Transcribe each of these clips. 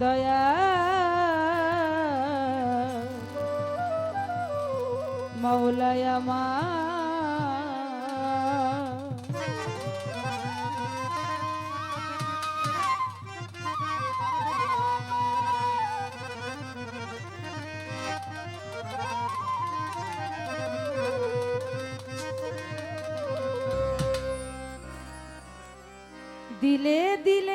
দয়া মৌলায় আমার। দিলে দিলে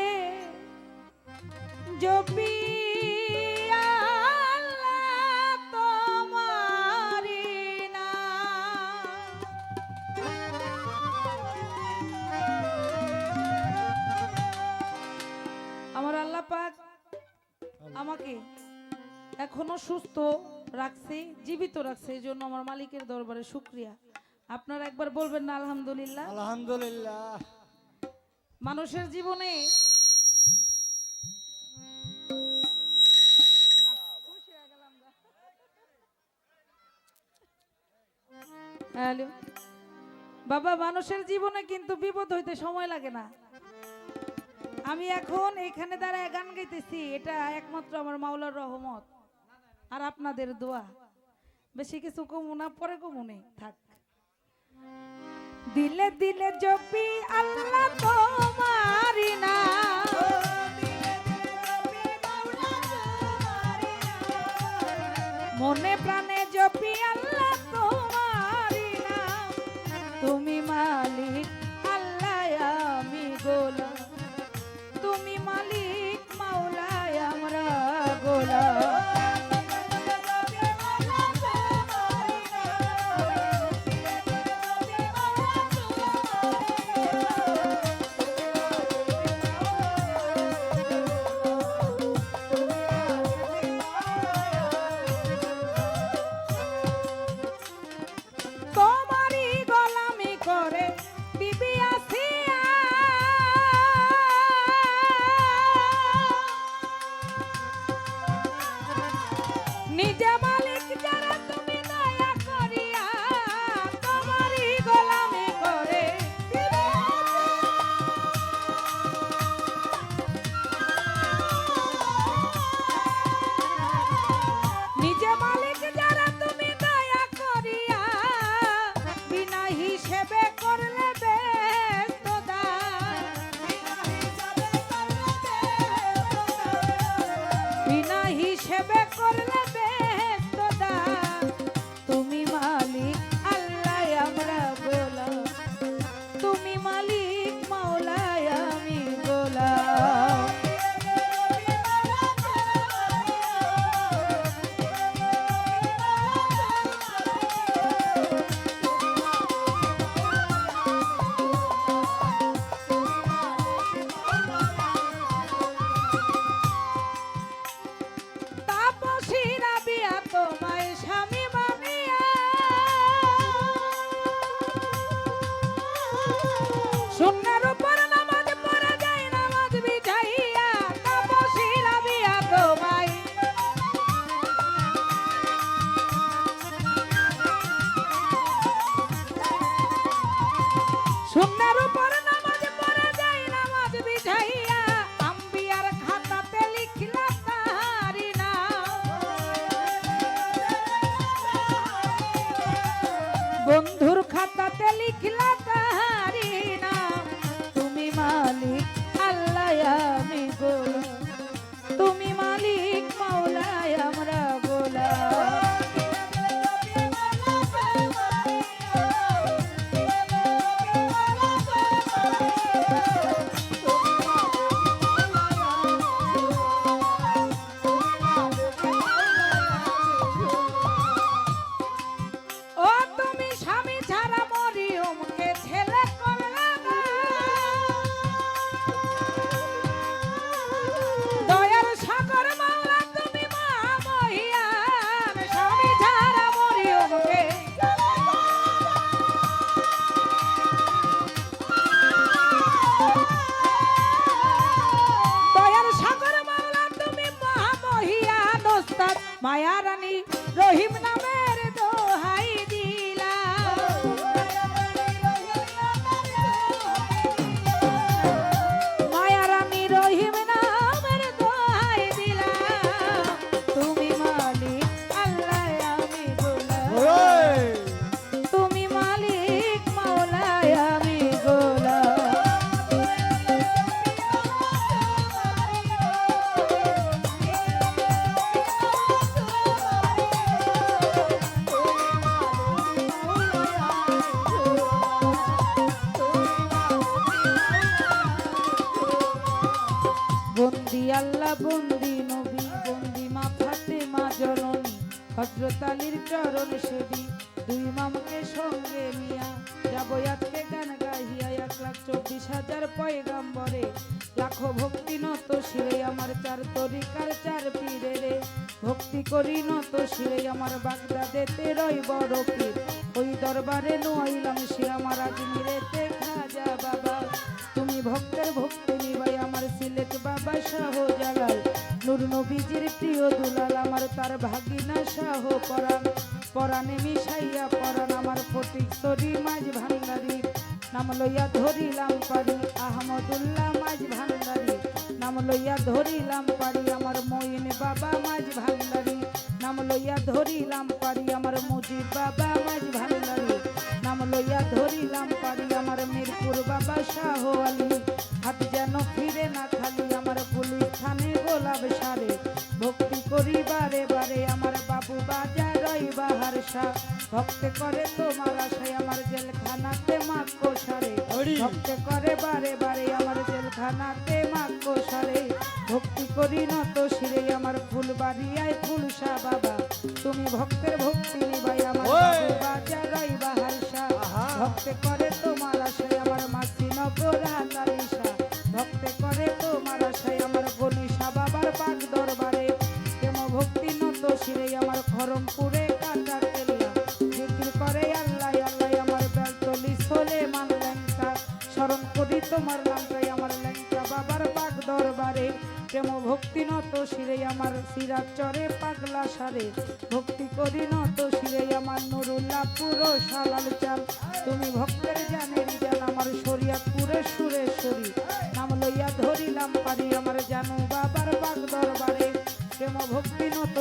আমাকে এখনও সুস্থ রাখছে জীবিত রাখছে এই জন্য আমার মালিকের দরবারে শুক্রিয়া। আপনারা একবার বলবেন না আলহামদুলিল্লাহ? আলহামদুলিল্লাহ। মানুষের জীবনে বাবা, মানুষের জীবনে কিন্তু বিপদ হইতে সময় লাগে না। আমি এখন এখানে দাঁড়ায় গান গাইতেছি, এটা একমাত্র আমার মাওলার রহমত আর আপনাদের দোয়া। বেশি কিছু কমু না, পরে কমু নেই, থাক। দিলে দিলে জপি আল্লাহ তোমারি না Quebec. আলীর চরণ সেবী। দুই মামকে সঙ্গে নিয়া যাব আজকে গান গাহিয়া এক লাখ চব্বিশ হাজার পয়গাম্বরে। লাখো ভক্তি নত শিরে আমার চার তরিকার চার পীরে রে। ভক্তি করি নত শিরে আমার বাগদাদেতে রই বড় পীর। ওই দরবারে নোয়াইলাম সে আমার আজমিরেতে খাজা বাবা। তুমি ভক্তের ভক্তি নিবাই আমার সিলেট বাবা জালাল নূর নবীজির প্রিয় দুলাল, আমার তার ভাগিনা শাহ পরাণ। পরাণে মিশাইয়া পরাণ, আমার ফটিক সরি মাঝ ভান্ডারি। নাম লইয়া ধরিলাম পারি, আহমদুল্লাহ মাঝ ভান্ডারি। নাম লইয়া ধরিলাম পারি, আমার মইন বাবা মাঝ ভান্ডারি। নাম লইয়া ধরিলাম পারি, আমার মুজিব বাবা মাঝ ভান্ডারি। নাম লইয়া ধরিলাম পারি, আমার মিরপুর বাবা শাহ আলী। হাত যেন ফিরে না শাহ ভক্তে করে তোমার আশায় আমার জেলখানাতে মাক্কো সারে ভক্তে করে বারে বারে আমার জেলখানাতে সারে ভক্তি করি নত শিরে আমার ফুল বাড়িয়ায় ফুল শাহ বাবা। তুমি ভক্তের ভক্তি নিবাই আমার ওই! বাবু বাজার রই বাহার শাহ ভক্তে করে তোমার আশায় আমার মাসি নগর চরে পাগলা সারে, ভক্তি করি নত শিরে আমার নুরুল্লাহ পুরো সালাল চাল। তুমি ভক্তের জানের জান আমার সরিয়া পুরে সুরে সুরেশ্বরী নাম লইয়া ধরিলাম পারি আমার জানু বাবার বাগ দরবারে প্রেম ভক্তি নত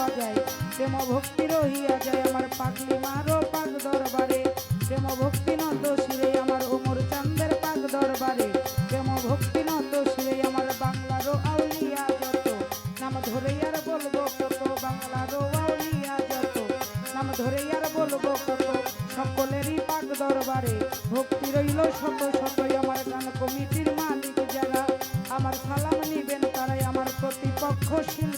পাক রওয়া যায় প্রেম ভক্তি রহিয়া যায় আমার পাগলি মারো পাক দরবারে। প্রেম ভক্তি নত শিরে আমার ওমর চান্দের পাক দরবারে। প্রেম ভক্তি নত শিরে আমার বাংলারও আউলিয়া যত। নাম ধরে আর বলব কত বাংলারও আউলিয়া যত। নাম ধরে আর বলব কত সকলেরই পাক দরবারে। ভক্তি রইল শত শতই আমার গান কমিটির মালিক যারা। আমার সালাম নিবেন তারাই আমার প্রতিপক্ষ শিল্পী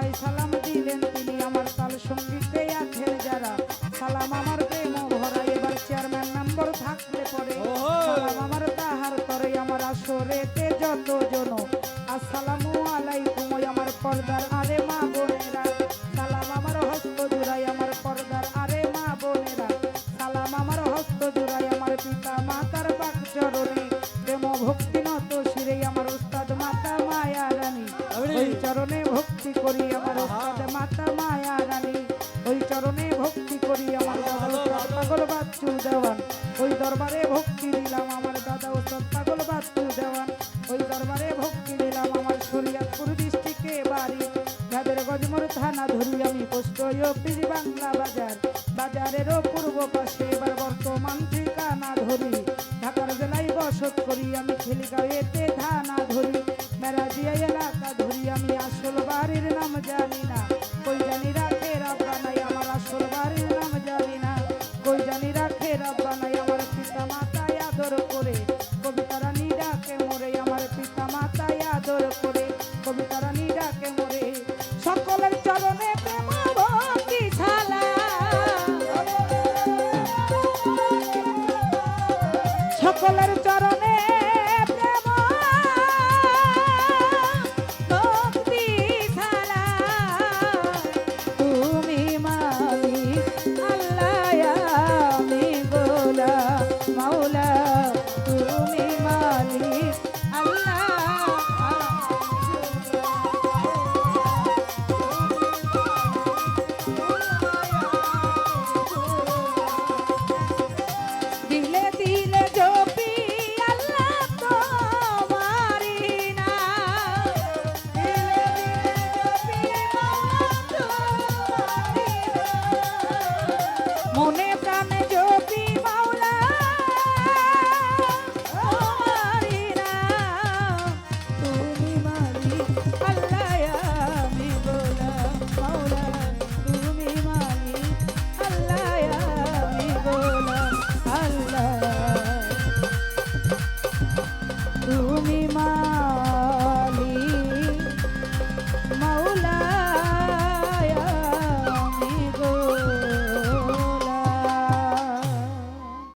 আমায় সালাম দিলেন তিনি আমার তাল সঙ্গীতে আছেন যারা। সালাম আমার প্রেম ভরা এবার চেয়ারম্যান নম্বর থাকলে পরে। সালাম আমার তাহার করে আমার আসরেতে যত জন আসসালামু আলাইকুম আমার পর্দার বসত করি আমি ছেলে থানা